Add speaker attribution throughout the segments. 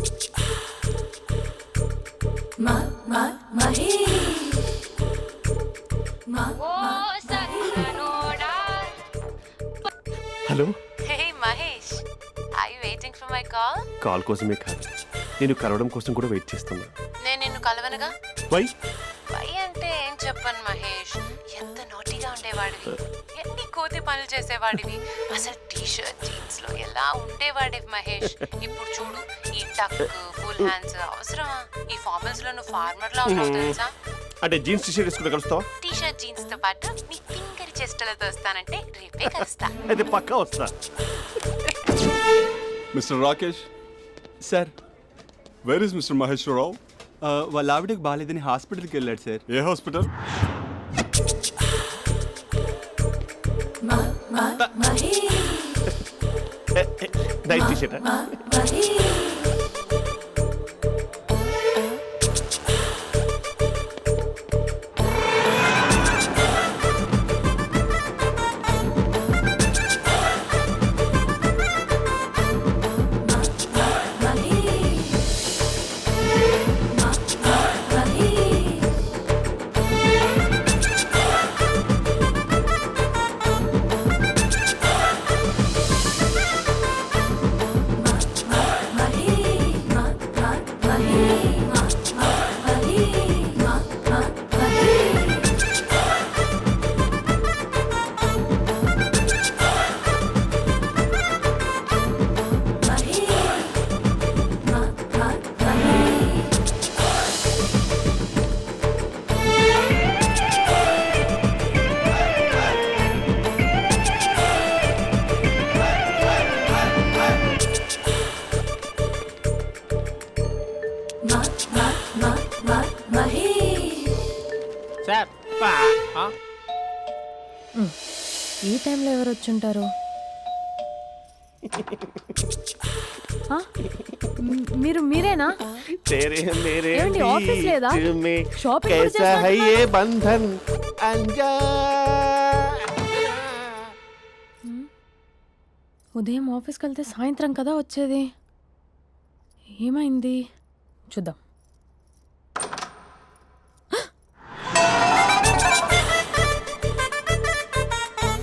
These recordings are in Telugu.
Speaker 1: Hello.
Speaker 2: Hey Mahesh I waiting for my call
Speaker 1: call కోసమే కాదు. నేను కలవడం కోసం కూడా వెయిట్ చేస్తున్నా.
Speaker 2: నేను నిన్ను కలవనుగా?
Speaker 1: వై?
Speaker 2: వై అంటే ఏం చెప్పను మహేష్? ఎంత నోటిగా ఉండేవాడివి. ఎన్ని కోతి పనులు చేసేవాడివి. అసలు టీ షర్ట్ జీన్స్లో ఎలా ఉండేవాడివి మహేష్? ఇప్పుడు చూడు ఈ టక్ ఫుల్ హ్యాండ్స్ అవసరమా? ఈ ఫార్మల్స్లో నువ్వు ఫార్మర్ లా ఉన్నావు తెలుసా?
Speaker 1: అంటే జీన్స్ టీ షర్ట్ వేసుకుంటే కలుస్తావా?
Speaker 2: టీ షర్ట్ జీన్స్తో పాటు నీ ఫింగర్ చెస్టలతో వస్తానంటే రేపే కలుస్తా.
Speaker 1: అయితే పక్కా వస్తా.
Speaker 3: Mister
Speaker 4: Rakesh?
Speaker 3: Sir. Where is mister
Speaker 4: Maheswararao? వాళ్ళ ఆవిడకి బాగాలేదని హాస్పిటల్కి వెళ్ళాడు సార్.
Speaker 3: ఏ hospital?
Speaker 1: Night T shirt me.
Speaker 5: Sir
Speaker 6: ఈ టైంలో ఎవరు వచ్చుంటారు ఆ? మ్, మీరు మీరేనా
Speaker 1: तेरे मेरे
Speaker 6: ఏమండి, ఆఫీస్ లేదా?
Speaker 1: बीच में
Speaker 6: షాపింగ్ కూడా
Speaker 1: कैसा है
Speaker 6: చేసినట్టున్నారు?
Speaker 1: ये बंधन अंजा
Speaker 6: ఉదయం ఆఫీస్కి వెళ్తే సాయంత్రం కదా వచ్చేది ఏమైంది చూద్దాం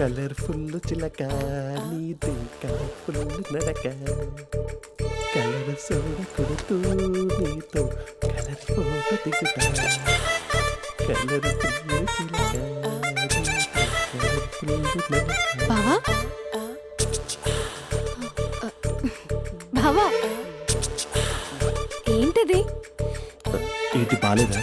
Speaker 1: కలర్ఫుల్ చిలక నీది కలర్ఫుల్ నడక. కలర్ సోడ కొడుతూ నీతో కలర్ ఫోటో దిగుతా. కలర్ఫుల్ చిలక కలర్ఫుల్ నడక.
Speaker 7: బావా? బావా? ఏంటిది?
Speaker 1: ఏంటి బాలేదా?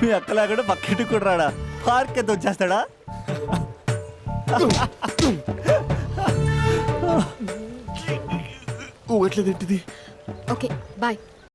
Speaker 5: మీ అక్కలా కూడా పక్కింటికి కూడా రాడా? పార్క్ ఎంత వచ్చేస్తాడా?
Speaker 1: ఊగట్లేదు ఏంటిది
Speaker 7: ఓకే బాయ్.